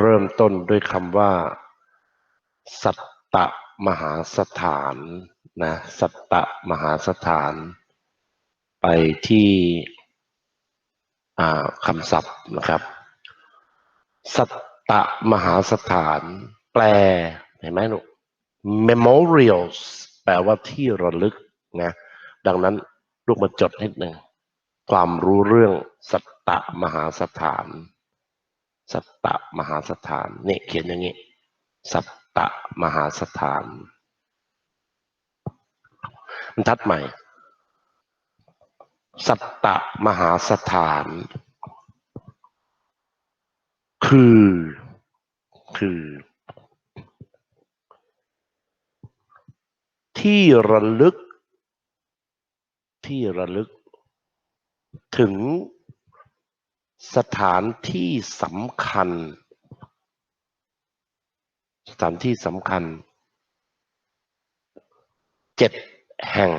เริ่มต้นด้วยคำว่า สัตตมหาสถานนะสัตตมหาสถาน ไปที่คำศัพท์นะครับ สัตตมหาสถาน แปลเห็นไหมลูก memorials แปลว่าที่ระลึกนะดังนั้นลูกมาจดนิดหนึ่งความรู้เรื่องสัตตมหาสถาน สัตตมหาสถานเนี่ยเขียนอย่างนี้ สัตตมหาสถานบรรทัดใหม่ สัตตมหาสถาน คือ คือ ที่ระลึก ที่ระลึก ถึง สถานที่สำคัญ สถานที่สำคัญเจ็ดแห่ง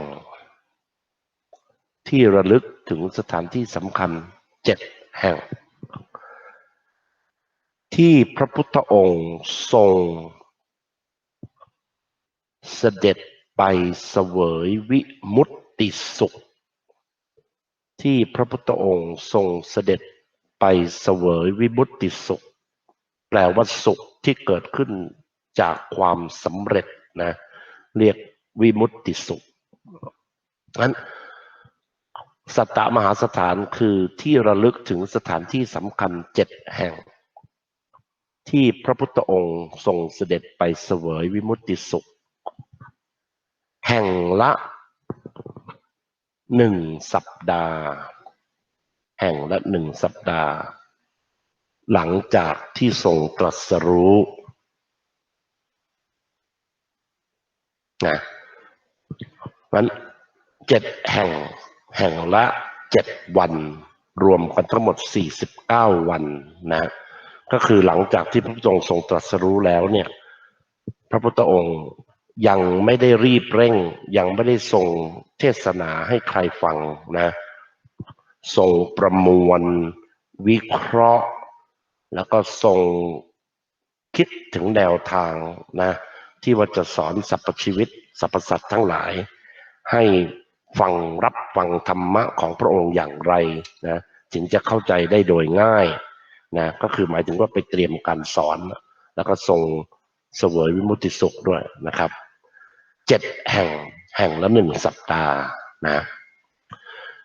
ที่ระลึกถึงสถานที่สำคัญเจ็ดแห่ง ที่พระพุทธองค์ทรง เสด็จไปเสวยวิมุตติสุข ที่พระพุทธองค์ทรงเสด็จ ไปเสวยวิมุตติสุข แปลว่าสุขที่เกิดขึ้นจากความสำเร็จนะเรียกวิมุตติสุขนั้นสัตตมหาสถานคือที่ระลึกถึงสถานที่สำคัญเจ็ดแห่ง ที่พระพุทธองค์ทรงเสด็จไปเสวยวิมุตติสุข แห่งละหนึ่งสัปดาห์ แห่งละหนึ่งสัปดาห์ หลังจากที่ทรงตรัสรู้นะนั้นเจ็ดแห่งแห่งละเจ็ดวัน รวมกันทั้งหมดสี่สิบเก้าวันนะก็คือหลังจากที่พระพุทธองค์ทรงตรัสรู้แล้วเนี่ย พระพุทธองค์ยังไม่ได้รีบเร่ง ยังไม่ได้ทรงเทศนาให้ใครฟังนะ ทรงประมวล วิเคราะห์ แล้วก็ทรงคิดถึงแนวทางนะที่ว่าจะสอนสรรพชีวิตสรรพสัตว์ทั้งหลาย ให้ฟังรับฟังธรรมะของพระองค์อย่างไรนะจึงจะเข้าใจได้โดยง่ายนะก็คือหมายถึงว่าไปเตรียมการสอน แล้วก็ทรงเสวยวิมุติสุขด้วยนะครับเจ็ดแห่งแห่งละหนึ่งสัปดาห์นะ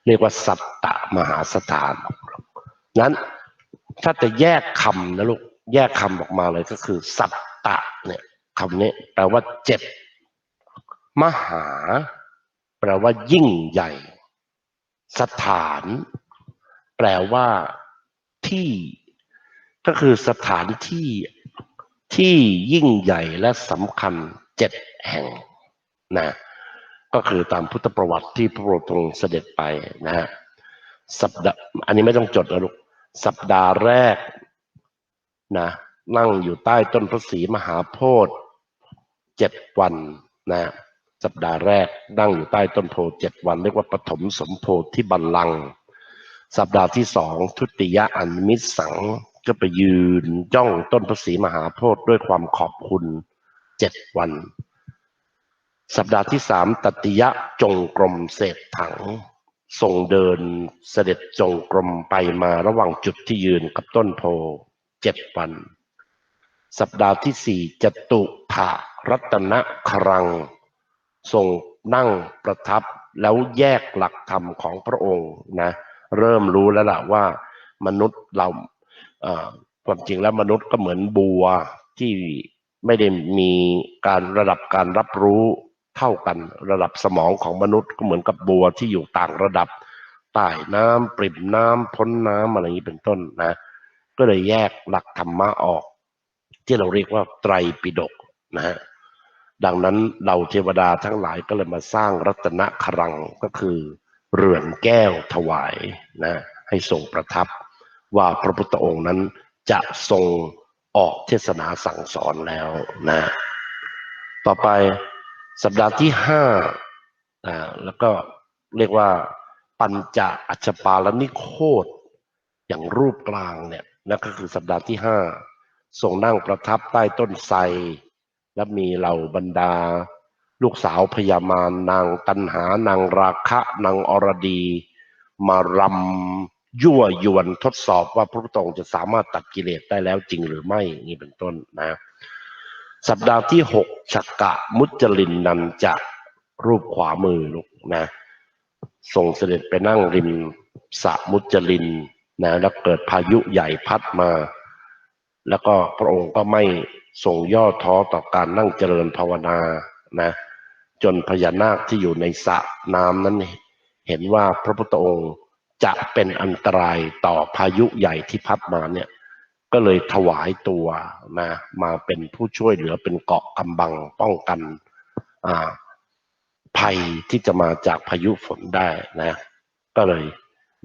เรียกว่าสัตตมหาสถานนั้นถ้าจะแยกคำนะลูกแยกคำออกมาเลยก็คือ สัตตะเนี่ยคำนี้แปลว่าเจ็ดมหา แปลว่ายิ่งใหญ่ สถาน แปลว่าที่ก็คือสถานที่ที่ยิ่งใหญ่และสำคัญเจ็ดแห่งนะ ก็คือตามพุทธประวัติที่พระพุทธองค์เสด็จไปนะฮะสัปดาห์อันนี้ไม่ต้องจดนะลูกสัปดาห์แรกนะนั่งอยู่ใต้ต้นพระศรีมหาโพธิ์เจ็ดวันนะสัปดาห์แรกนั่งอยู่ใต้ต้นโพธิ์เจ็ดวันเรียกว่าปฐมสมโพธิบัลลังก์สัปดาห์ที่สองทุติยอันมิสังก็ไปยืนจ้องต้นพระศรีมหาโพธิ์ด้วยความขอบคุณเจ็ดวัน สัปดาห์ที่สามตติยะจงกรมเศษถังทรงเดินเสด็จจงกรมไปมาระหว่างจุดที่ยืนกับต้นโพเจ็ดวัน สัปดาห์ที่สี่จตุถะรัตนครัง ทรงนั่งประทับแล้วแยกหลักธรรมของพระองค์นะเริ่มรู้แล้วล่ะว่ามนุษย์เราความจริงแล้วมนุษย์ก็เหมือนบัวที่ไม่ได้มีการระดับการรับรู้ เท่ากันระดับสมองของมนุษย์ก็เหมือนกับบัวที่อยู่ต่างระดับใต้น้ำปริ่มน้ำพ้นน้ำอะไรอย่างนี้เป็นต้นนะก็เลยแยกหลักธรรมะออก ที่เราเรียกว่าไตรปิฎกนะฮะดังนั้นเราเทวดาทั้งหลายก็เลยมาสร้างรัตนครังก็คือเรือนแก้วถวายนะให้ทรงประทับ ว่าพระพุทธองค์นั้นจะทรงออกเทศนาสั่งสอนแล้วนะ ต่อไป สัปดาห์ที่ห้าอ่าแล้วก็เรียกว่าปัญจอัชปาลนิโคตอย่างรูปกลางเนี่ยนั่นก็คือสัปดาห์ที่ห้าทรงนั่งประทับใต้ต้นไทรและมีเหล่าบรรดา ลูกสาวพญามารนางตันหานางราคะนางอรดี มารำยั่วยวนทดสอบว่าพระพุทธองค์จะสามารถตัดกิเลสได้แล้วจริงหรือไม่นี่เป็นต้นนะ สัปดาห์ที่หกชักกะมุจลินนันจะรูปขวามือลูกนะทรงเสด็จไปนั่งริมสระมุจลินนะแล้วเกิดพายุใหญ่พัดมา แล้วก็พระองค์ก็ไม่ทรงย่อท้อต่อการนั่งเจริญภาวนานะจนพญานาคที่อยู่ในสระน้ำนั้นเห็นว่าพระพุทธองค์จะเป็นอันตรายต่อพายุใหญ่ที่พัดมาเนี่ย ก็เลยถวายตัวนะมาเป็นผู้ช่วยเหลือเป็นเกาะกำบังป้องกันภัยที่จะมาจากพายุฝนได้นะ ก็เลย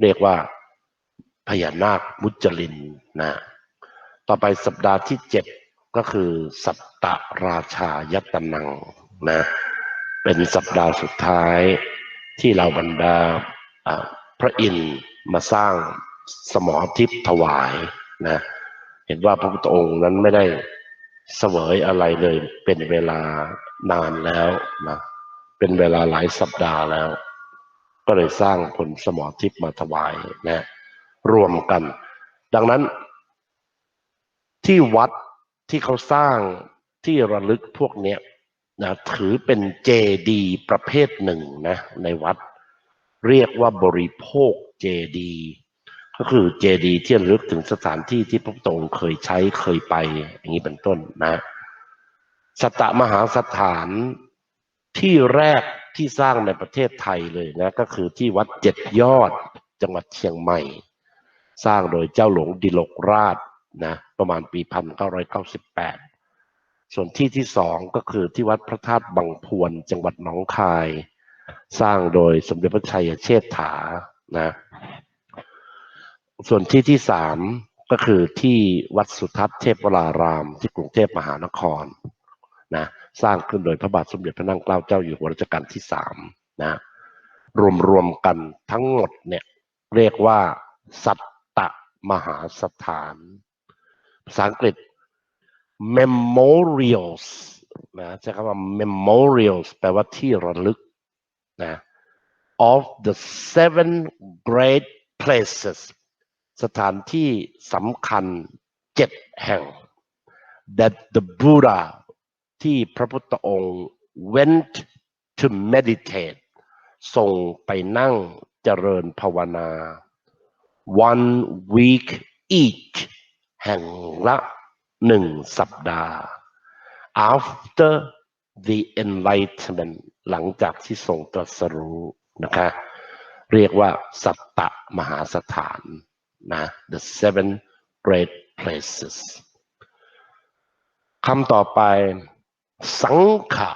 เรียกว่าพญานาคมุจลินนะ ต่อไปสัปดาห์ที่เจ็ดก็คือสัปตะราชายตนังนะ เป็นสัปดาห์สุดท้ายที่เราบรรดาพระอินทร์มาสร้างสมอทิพย์ถวายนะ ห็นว่าพระพุทธองค์นั้นไม่ได้เสวยอะไรเลยเป็นเวลานานแล้วนะเป็นเวลาหลายสัปดาห์แล้ว ก็เลยสร้างผลสมอทิพย์มาถวายนะรวมกัน ดังนั้น ที่วัดที่เขาสร้างที่ระลึกพวกเนี้ยนะถือเป็นเจดีประเภทหนึ่งนะในวัด เรียกว่าบริโภคเจดี ก็คือเจดีย์ที่ระลึกถึงสถานที่ที่พระพุทธองค์เคยใช้เคยไป อย่างนี้เป็นต้นนะสตมหาสถานที่แรกที่สร้างในประเทศไทยเลยนะ ก็คือที่วัดเจ็ดยอดจังหวัดเชียงใหม่ สร้างโดยเจ้าหลวงดิลกราชนะประมาณปี1998ส่วนที่ที่สองก็คือที่วัดพระธาตุบางพวนจังหวัดหนองคาย สร้างโดยสมเด็จพระชัยเชษฐานะ ส่วนที่ที่สามก็คือที่วัดสุทัศน์เทพวราราม ที่กรุงเทพมหานครนะสร้างขึ้นโดยพระบาทสมเด็จพระนั่งเกล้าเจ้าอยู่หัวรัชกาลที่สามนะรวมๆกันทั้งหมดเนี่ยเรียกว่า สัตตมหาสถาน ภาษาอังกฤษ memorials นะใช้คำว่า memorials แปลว่าที่ระลึกนะ of the seven great places สถานที่สำคัญเจ็ดแห่ง that the Buddha ที่พระพุทธองค์ went to meditate ทรงไปนั่งเจริญภาวนา one week each แห่งละหนึ่งสัปดาห์ after the enlightenment หลังจากที่ทรงตรัสรู้นะคะ เรียกว่าสัตตมหาสถาน นะ the seven great places คำต่อไป สังฆะ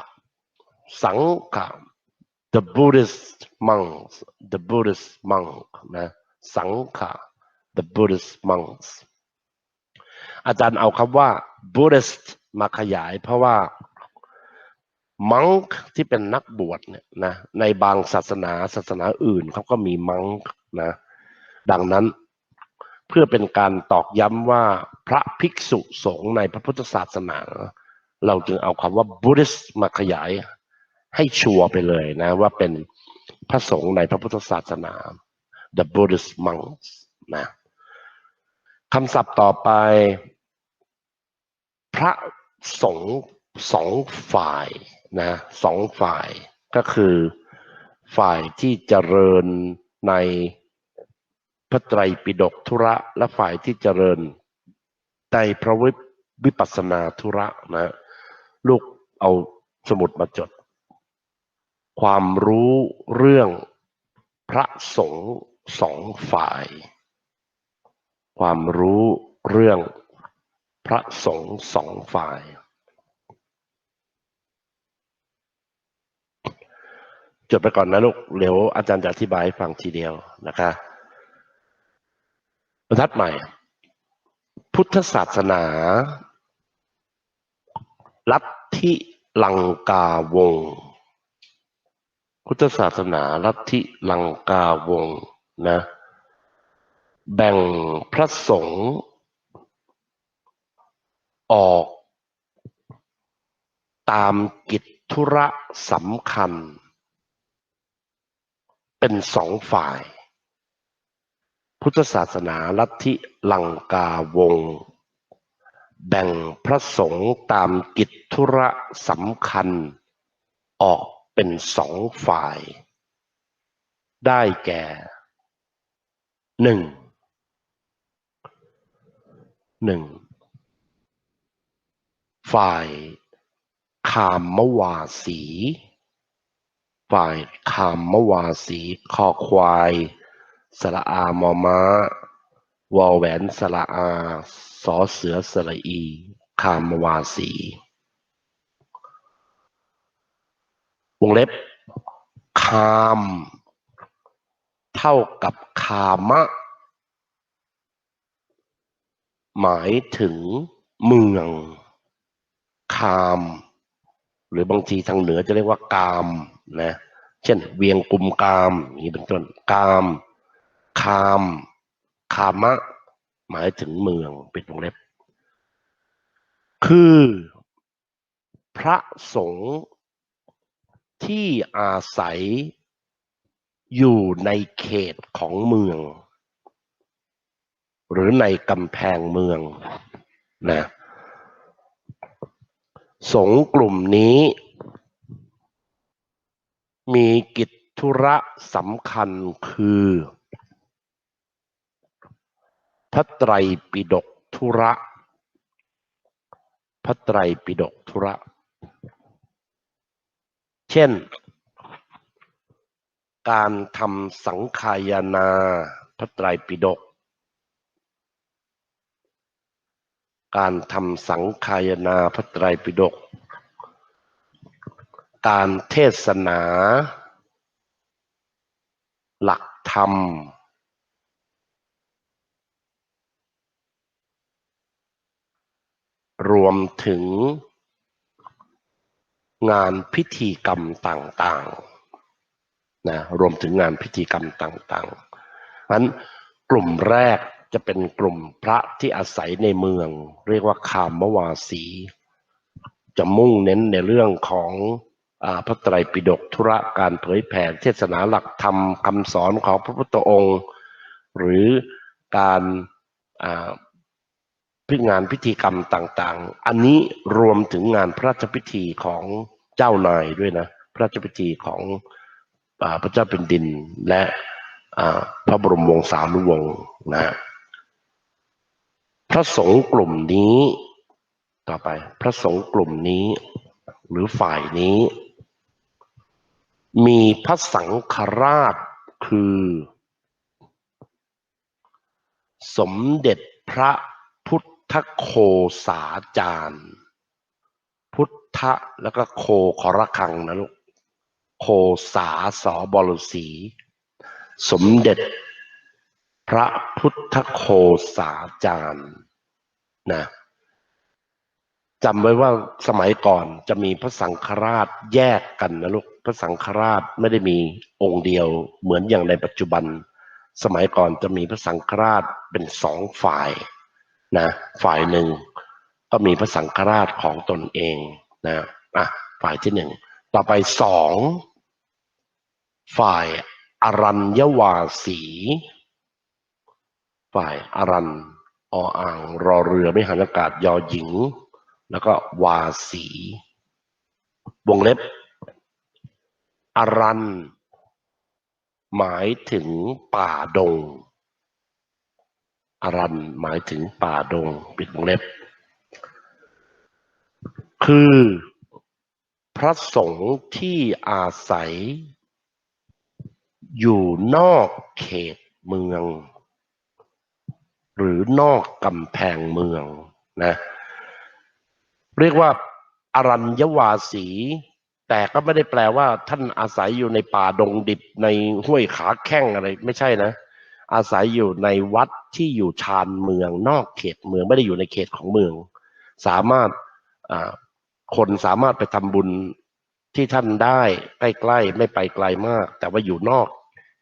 สังฆะ the Buddhist monks the Buddhist monk นะสังฆะ the Buddhist monks อาจารย์เอาคำว่า Buddhist มาขยายเพราะว่า monk ที่เป็นนักบวชเนี่ยนะในบางศาสนาศาสนาอื่นเขาก็มี monk นะดังนั้น เพื่อเป็นการตอกย้ำว่าพระภิกษุสงฆ์ในพระพุทธศาสนา เราจึงเอาคำว่า Buddhist มาขยายให้ชัวร์ไปเลยนะ ว่าเป็นพระสงฆ์ในพระพุทธศาสนา the Buddhist monks นะคำศัพท์ต่อไป พระสงฆ์สองฝ่ายนะสองฝ่ายก็คือฝ่ายที่เจริญใน ระไตรปิฎกธุระและฝ่ายที่เจริญในพระวิปัสสนาธุระนะ ลูกเอาสมุดมาจด ความรู้เรื่องพระสงฆ์สองฝ่าย ความรู้เรื่องพระสงฆ์สองฝ่าย จดไปก่อนนะลูกเดี๋ยวอาจารย์จะอธิบายให้ฟังทีเดียวนะคะ บรรทัดใหม่ พุทธศาสนา ลัทธิลังกาวง พุทธศาสนาลัทธิลังกาวงนะ แบ่งพระสงฆ์ออกตามกิจธุระสำคัญ เป็นสองฝ่าย พุทธศาสนาลัทธิลังกาวง แบ่งพระสงฆ์ตามกิจธุระสำคัญ ออกเป็นสองฝ่าย ได้แก่หนึ่งหนึ่งฝ่ายคามวาสี ฝ่ายคามวาสีคอควาย สระอามอม้าวอแหวนสระอาสอเสือสระอี คามวาสี วงเล็บ คาม เท่ากับคามะ หมายถึงเมือง คาม หรือบางทีทางเหนือจะเรียกว่ากามนะ เช่น เวียงกุมกาม นี้เป็นต้นกาม คาม คามะ หมายถึงเมืองเป็นวงเล็บ คือพระสงฆ์ที่อาศัยอยู่ในเขตของเมือง หรือในกำแพงเมืองนะสงฆ์กลุ่มนี้ มีกิจธุระสำคัญคือ พระไตรปิฎกธุระ พระไตรปิฎกธุระ เช่น การทำสังขายนาพระไตรปิฎกการทำสังขายนาพระไตรปิฎกการเทศนา หลักธรรม รวมถึง งานพิธีกรรมต่างๆนะรวมถึงงานพิธีกรรมต่างๆนั้นกลุ่มแรกจะเป็นกลุ่มพระที่อาศัยในเมือง เรียกว่าคามวาสี จะมุ่งเน้นในเรื่องของอพระไตรปิฎกธุระการเผยแผ่เทศนาหลักธรรมคำสอนของพระพุทธองค์ หรือการ พิงานพิธีกรรมต่างๆ อันนี้รวมถึงงานพระราชพิธีของเจ้านายด้วยนะ พระราชพิธีของอพระเจ้าเป็นดินและพระบรมวงศานุวงศ์นะ พระสงฆ์กลุ่มนี้ ต่อไป พระสงฆ์กลุ่มนี้ หรือฝ่ายนี้ มีพระสังฆราชคือ สมเด็จพระ ทโคสาจารย์ พุทธแล้วก็โคขอระคังนะลูกโคสาสอบรสีสมเด็จ พระพุทธโคสาจารย์นะจำไว้ว่าสมัยก่อนจะมีพระสังฆราชแยกกันนะลูกพระสังฆราชไม่ได้มีองค์เดียวเหมือนอย่างในปัจจุบัน สมัยก่อนจะมีพระสังฆราชเป็นสองฝ่าย นะฝ่ายหนึ่งก็มีพระสังฆราชของตนเองนะอะฝ่ายที่หนึ่งต่อไปสองฝ่ายอรัญยวาสี ฝ่ายอรัญออ่างรอเรือไม่หันอากาศยอหญิง แล้วก็วาสีวงเล็บ อรัน หมายถึงป่าดง อารันหมายถึงป่าดงปิดวงเล็บ คือพระสงฆ์ที่อาศัย อยู่นอกเขตเมือง หรือนอกกำแพงเมืองนะเรียกว่าอารัญยวาสี แต่ก็ไม่ได้แปลว่าท่านอาศัยอยู่ในป่าดงดิบในห้วยขาแข้งอะไรไม่ใช่นะ อาศัยอยู่ในวัดที่อยู่ชานเมืองนอกเขตเมืองไม่ได้อยู่ในเขตของเมือง สามารถคนสามารถไปทำบุญที่ท่านได้ใกล้ๆไม่ไปไกลมาก แต่ว่าอยู่นอก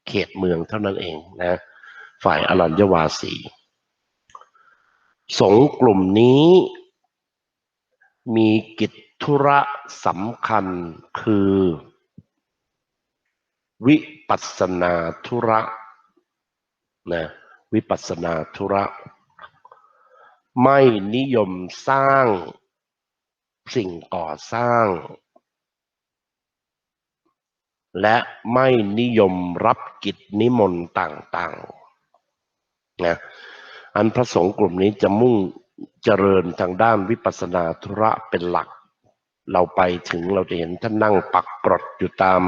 เขตเมืองเท่านั้นเองนะ ฝ่ายอรัญญวาสีสงกลุ่มนี้มีกิจธุระสำคัญคือ วิปัสสนาธุระ นะวิปัสสนาธุระ ไม่นิยมสร้างสิ่งก่อสร้าง และไม่นิยมรับกิจนิมนต์ต่างๆนะอันพระสงฆ์กลุ่มนี้จะมุ่งเจริญทางด้านวิปัสสนาธุระเป็นหลัก เราไปถึงเราจะเห็นท่านนั่งปักกรดอยู่ตาม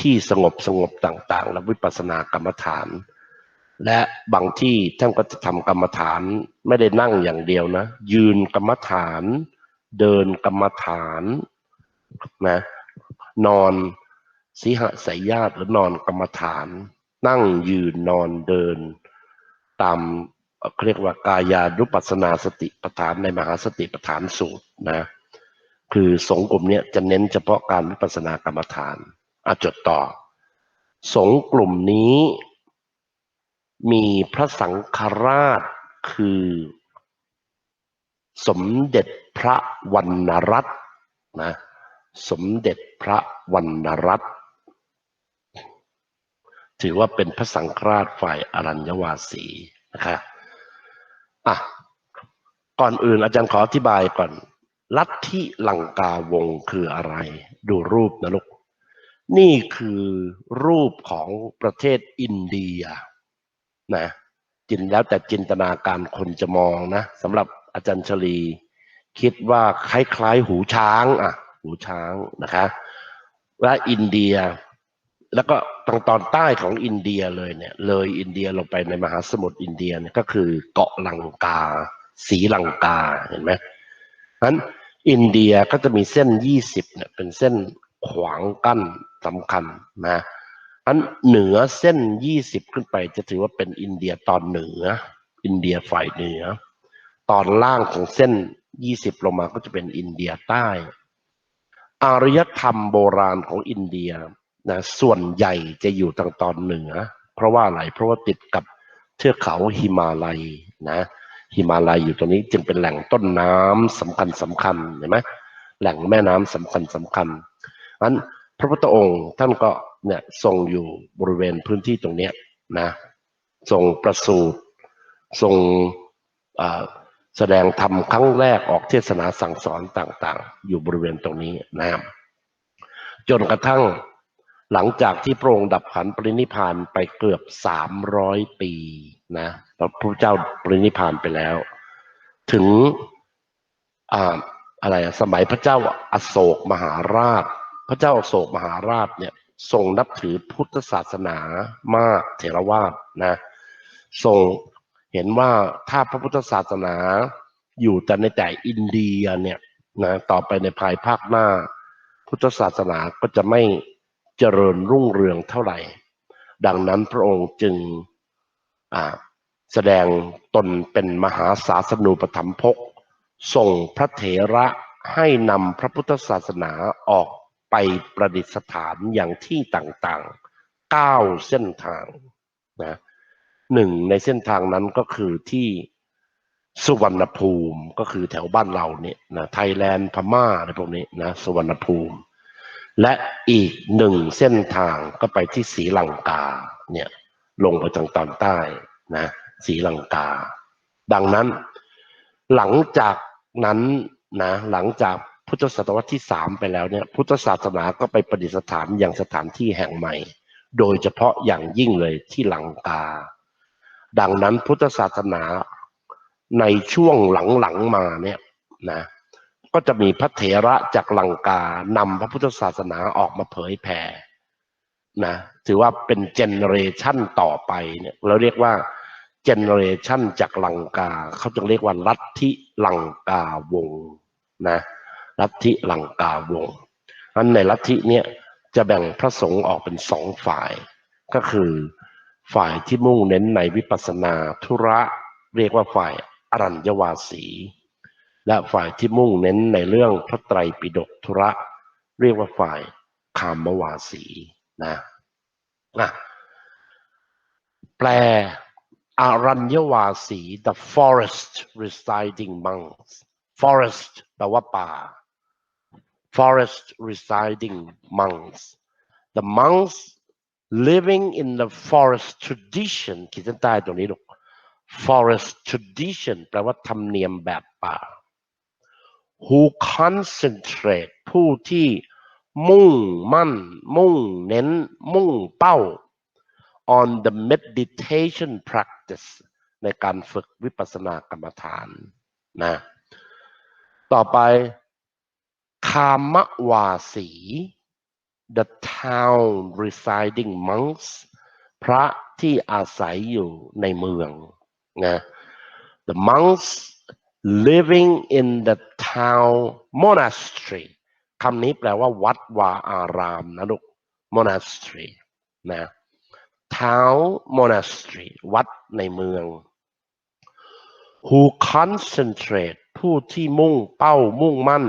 ที่สงบสงบต่างๆ และวิปัสสนากรรมฐาน และบางที่ท่านก็จะทำกรรมฐานไม่ได้นั่งอย่างเดียวนะ ยืนกรรมฐาน เดินกรรมฐานนะนอนสีหสายญาติหรือนอนกรรมฐาน นั่งยืนนอนเดิน ตามเรียกว่ากายานุปัสนาสติปัฏฐานในมหาสติปัฏฐานสูตรนะคือสงกลุ่มนี้จะเน้นเฉพาะการวิปัสสนากรรมฐานอาจดต่อ สงกลุ่มนี้ มีพระสังฆราชคือ สมเด็จพระวรรณรัตน์นะสมเด็จพระวรรณรัตน์ถือว่าเป็นพระสังฆราชฝ่ายอรัญญวาสีนะครับอะก่อนอื่นอาจารย์ขออธิบายก่อน ลัทธิลังกาวงคืออะไร ดูรูปนะลูก นี่คือรูปของประเทศอินเดีย นะจินแล้วแต่จินตนาการคนจะมองนะสำหรับอาจารย์ชลี คิดว่าคล้ายๆหูช้างอะ หูช้างนะคะและอินเดีย แล้วก็ทางตอนใต้ของอินเดียเลยเนี่ย เลยอินเดียลงไปในมหาสมุทรอินเดียเนี่ยก็คือเกาะลังกาสีลังกาเห็นไหมนั้นอินเดียก็จะมีเส้นยี่สิบเนี่ยเป็นเส้นขวางกั้นสำคัญนะ อันเหนือเส้นยี่สิบขึ้นไปจะถือว่าเป็นอินเดียตอนเหนือ อินเดียฝ่ายเหนือ ตอนล่างของเส้นยี่สิบลงมาก็จะเป็นอินเดียใต้ อารยธรรมโบราณของอินเดียนะส่วนใหญ่จะอยู่ทางตอนเหนือ เพราะว่าอะไรเพราะว่าติดกับเทือกเขาหิมาลัยนะหิมาลัยอยู่ตรงนี้จึงเป็นแหล่งต้นน้ำสำคัญสำคัญเห็นไหมแหล่งแม่น้ำสำคัญสำคัญนั้น พระพุทธองค์ท่านก็เนี่ยทรงอยู่บริเวณพื้นที่ตรงเนี้ยนะทรงประสูติทรงแสดงธรรมครั้งแรกออกเทศนาสั่งสอนต่างๆ อยู่บริเวณตรงนี้นะครับจนกระทั่งหลังจากที่พระองค์ดับขันปรินิพานไปเกือบสามร้อยปีนะพระพุทธเจ้าปรินิพานไปแล้ว ถึงอ่าอะไรสมัยพระเจ้าอโศกมหาราช พระเจ้าอโศกมหาราชเนี่ยทรงนับถือพุทธศาสนามากเถรวาทนะทรงเห็นว่าถ้าพระพุทธศาสนาอยู่แต่ในแต่อินเดียเนี่ยนะต่อไปในภายภาคหน้า พุทธศาสนาก็จะไม่เจริญรุ่งเรืองเท่าไหร่ ดังนั้นพระองค์จึงแสดงตนเป็นมหาศาสนูปถัมภกส่งพระเถระให้นำพระพุทธศาสนาออก ไปประดิษฐานอย่างที่ต่างๆเก้าเส้นทางนะหนึ่งในเส้นทางนั้นก็คือที่สุวรรณภูมิก็คือแถวบ้านเราเนี่ยนะไทยแลนด์พม่าอะไรพวกนี้นะสุวรรณภูมิ และอีกหนึ่งเส้นทางก็ไปที่ศรีลังกาเนี่ยลงไปทางตอนใต้นะศรีลังกา ดังนั้น หลังจากนั้นนะหลังจาก พุทธศตวรรษที่สามไปแล้วเนี่ยพุทธศาสนาก็ไปประดิษฐานอย่างสถานที่แห่งใหม่ โดยเฉพาะอย่างยิ่งเลยที่ลังกา ดังนั้นพุทธศาสนาในช่วงหลังๆมาเนี่ยนะก็จะมีพระเถระจากลังกานำพระพุทธศาสนาออกมาเผยแผ่นะถือว่าเป็นเจเนเรชันต่อไปเนี่ยเราเรียกว่าเจเนเรชันจากลังกา เขาจะเรียกว่าลัทธิลังกาวงนะ ลัทธิลังกาวงอันในลัทธิเนี้ยจะแบ่งพระสงฆ์ออกเป็นสองฝ่าย ก็คือฝ่ายที่มุ่งเน้นในวิปัสสนาธุระเรียกว่าฝ่ายอรัญญวาสี และฝ่ายที่มุ่งเน้นในเรื่องพระไตรปิฎกธุระ เรียกว่าฝ่ายคามวาสีนะนะแปลอารัญญวาสี the forest residing monks forest แปลว่าป่า forest residing monks the monks living in the forest tradition ขีดเส้นใต้ตรงนี้ลูก forest tradition แปลว่าธรรมเนียมแบบป่า who concentrate ผู้ที่มุ่งมั่น มุ่งเน้น มุ่งเป้า on the meditation practice ในการฝึกวิปัสสนากรรมฐานนะ ต่อไป คามวาสี the town residing monks พระที่อาศัยอยู่ในเมืองนะ the monks living in the town monastery คำนี้แปลว่าวัดวาอารามนะลูก monastery นะ town monastery วัดในเมือง who concentrate ผู้ที่มุ่งเป้ามุ่งมั่น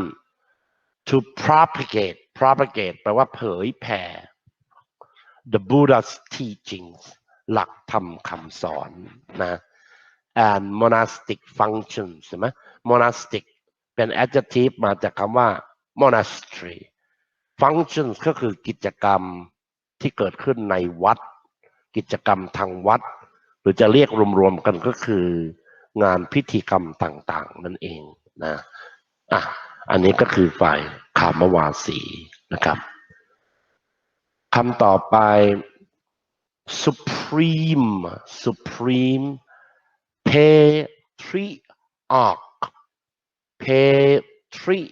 to propagate propagate แปลว่าเผยแผ่ the Buddha's teachings หลักธรรมคำสอนนะ and monastic functions ใช่ไหม monastic เป็น adjective มาจากคำว่า monastery functions ก็คือกิจกรรมที่เกิดขึ้นในวัด กิจกรรมทางวัด หรือจะเรียกรวมๆกันก็คืองานพิธีกรรมต่าง ๆ นั่นเองนะอะ อันนี้ก็คือฝ่ายขามวาสีนะครับคำต่อไป supreme supreme patriarch patriarch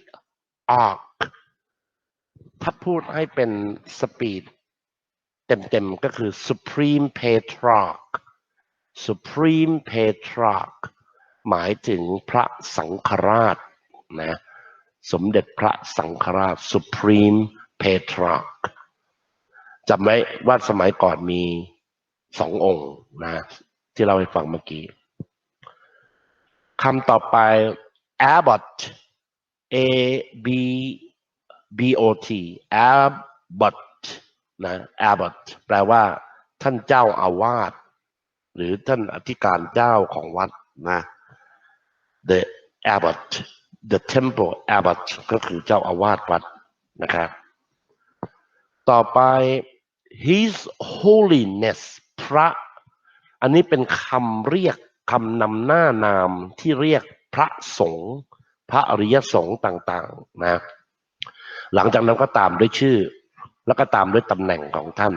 ถ้าพูดให้เป็นสปีดเต็มๆก็คือ supreme patriarch supreme patriarch หมายถึงพระสังฆราชนะ สมเด็จพระสังฆราช supreme patriarch จำไว้ว่าสมัยก่อนมีสององค์นะ ที่เราให้ฟังเมื่อกี้คำต่อไป abbot a b b o t abbot นะ abbot แปลว่า ท่านเจ้าอาวาสหรือท่านอธิการเจ้าของวัดนะ the abbot the temple abbot ก็คือเจ้าอาวาสวัดนะครับ ต่อไป his holiness พระ อันนี้เป็นคำเรียกคำนำหน้านามที่เรียกพระสงฆ์พระอริยสงฆ์ต่างๆนะ หลังจากนั้นก็ตามด้วยชื่อ แล้วก็ตามด้วยตำแหน่งของท่าน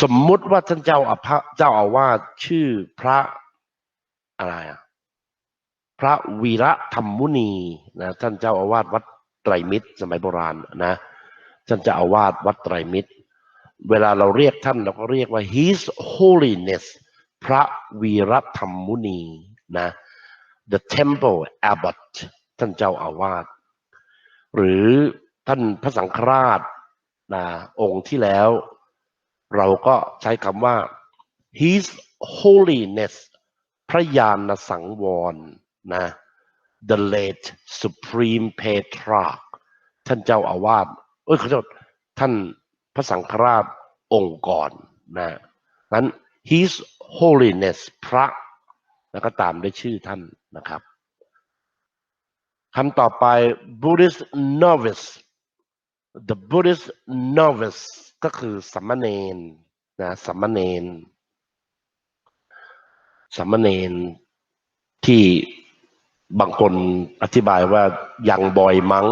สมมุติว่าท่านเจ้าอาภะเจ้าอาวาสชื่อพระอะไรอะ พระวีระธรรมมุนีนะท่านเจ้าอาวาสวัดไตรมิตรสมัยโบราณนะท่านเจ้าอาวาสวัดไตรมิตร เวลาเราเรียกท่านเราก็เรียกว่า His Holiness พระวีระธรรมมุนีนะ The Temple Abbot ท่านเจ้าอาวาสหรือท่านพระสังฆราชนะองค์ที่แล้ว เราก็ใช้คำว่า His Holiness พระยานสังวร นะ The late Supreme Patriarch ท่านเจ้าอาวาสเอ้ยขอโทษท่านพระสังฆราชองค์ก่อนนะนั้น His Holiness พระแล้วก็ตามด้วยชื่อท่านนะครับคำต่อไป Buddhist novice the Buddhist novice ก็คือสัมมเนนนะสัมมเนนสัมมเนนที่ บางคนอธิบายว่ายังบอยมัง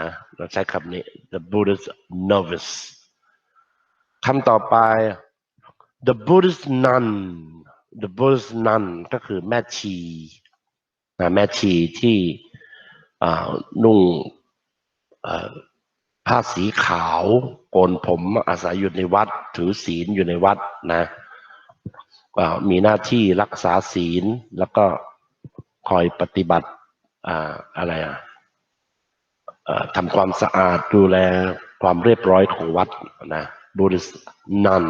นะเราใช้คำนี้ the Buddhist novice คำต่อไป the Buddhist nun the Buddhist nun ก็คือแม่ชีนะแม่ชีที่นุ่งผ้าสีขาวโกนผมอาศัยอยู่ในวัด ถือศีลอยู่ในวัดนะมีหน้าที่รักษาศีลแล้วก็ คอยปฏิบัติอ่าอะไรอะทำความสะอาดดูแลความเรียบร้อยของวัดนะ Buddhist nun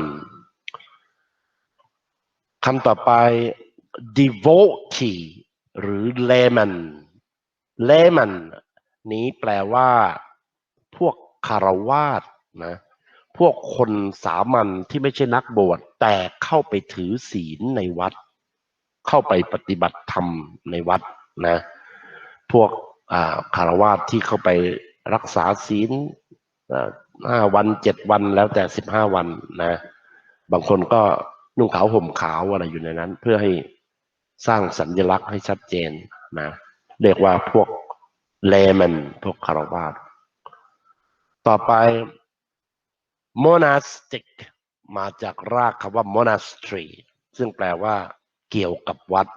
คำต่อไป devotee หรือ layman layman นี้แปลว่า พวกคารวาสนะ พวกคนสามัญที่ไม่ใช่นักบวชแต่เข้าไปถือศีลในวัด เข้าไปปฏิบัติธรรมในวัดนะ พวกคารวาสที่เข้าไปรักษาศีลห้าวันเจ็ดวันแล้วแต่สิบห้าวันนะ บางคนก็นุ่งขาวห่มขาวอะไรอยู่ในนั้น เพื่อให้สร้างสัญลักษณ์ให้ชัดเจนนะ เรียกว่าพวกเลมันพวกคารวาสต่อไป monastic มาจากรากคำว่า monastery ซึ่งแปลว่า เกี่ยวกับวัด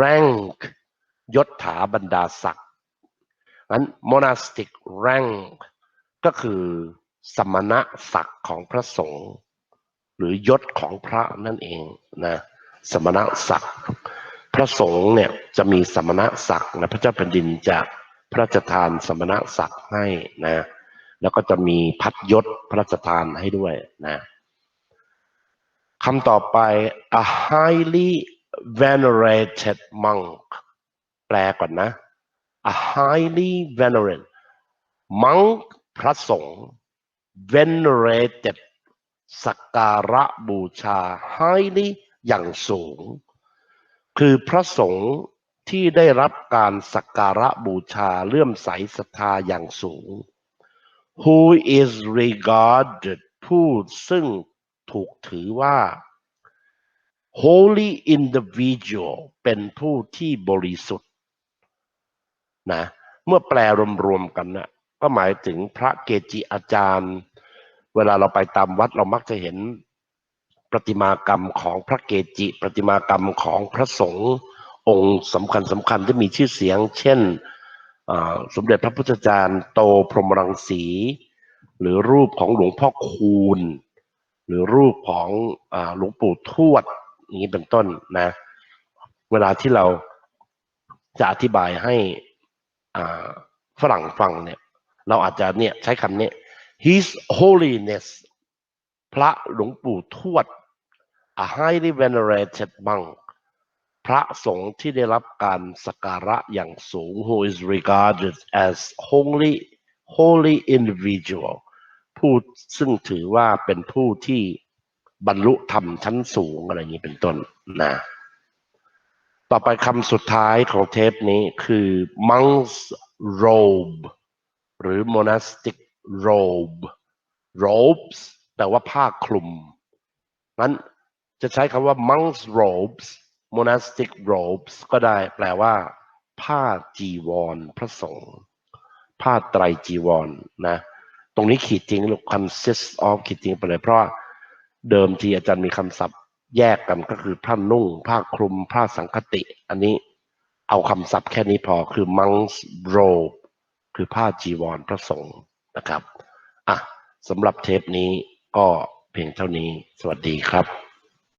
rank ยศถาบรรดาศักดิ์นั้น monastic rank ก็คือสมณศักดิ์ของพระสงฆ์หรือยศของพระนั่นเองนะสมณศักดิ์พระสงฆ์เนี่ยจะมีสมณศักดิ์นะพระเจ้าแผ่นดินจะพระราชทานสมณศักดิ์ให้นะแล้วก็จะมีพัดยศพระราชทานให้ด้วยนะคำต่อไป a highly venerated monk แปลก่อนนะ a highly venerated monk พระสงฆ์ venerated สักการะบูชา highly อย่างสูง คือพระสงฆ์ที่ได้รับการสักการะบูชาเลื่อมใสศรัทธาอย่างสูง who is regarded ผู้ซึ่งถูกถือว่า holy individual เป็นผู้ที่บริสุทธิ์นะเมื่อแปลรวมๆกันนะก็หมายถึงพระเกจิอาจารย์ เวลาเราไปตามวัดเรามักจะเห็นประติมากรรมของพระเกจิประติมากรรมของพระสงฆ์องค์สำคัญสำคัญที่มีชื่อเสียง เช่นสมเด็จพระพุทธจารย์โตพรหมรังสี หรือรูปของหลวงพ่อคูณ หรือรูปของอหลวงปู่ทวด นี้เป็นต้นนะ เวลาที่เราจะอธิบายให้ฝรั่งฟังเนี่ย เราอาจจะเนี่ยใช้คำนี้ His Holiness พระหลวงปู่ทวด a highly venerated monk พระสงฆ์ที่ได้รับการสักการะอย่างสูง who is regarded as holy holy individual ผู้ซึ่งถือว่าเป็นผู้ที่ บรรลุธรรมชั้นสูงอะไรอย่างนี้เป็นต้นนะต่อไปคำสุดท้ายของเทปนี้คือ monk's robe หรือ monastic robe robes แปลว่าผ้าคลุมนั้นจะใช้คำว่า monk's robes monastic robes ก็ได้แปลว่า ผ้าจีวรพระสงฆ์ผ้าไตรจีวรนะตรงนี้ขีดจริงลูก consist of ขีดจริงไปเลยเพราะ เดิมทีอาจารย์มีคำศัพท์ แยกกันก็คือผ้านุ่ง ผ้าคลุม ผ้าสังคติ อันนี้เอาคำศัพท์แค่นี้พอคือ monk's robe คือผ้าจีวรพระสงฆ์นะครับอะสำหรับเทปนี้ก็เพียงเท่านี้สวัสดีครับ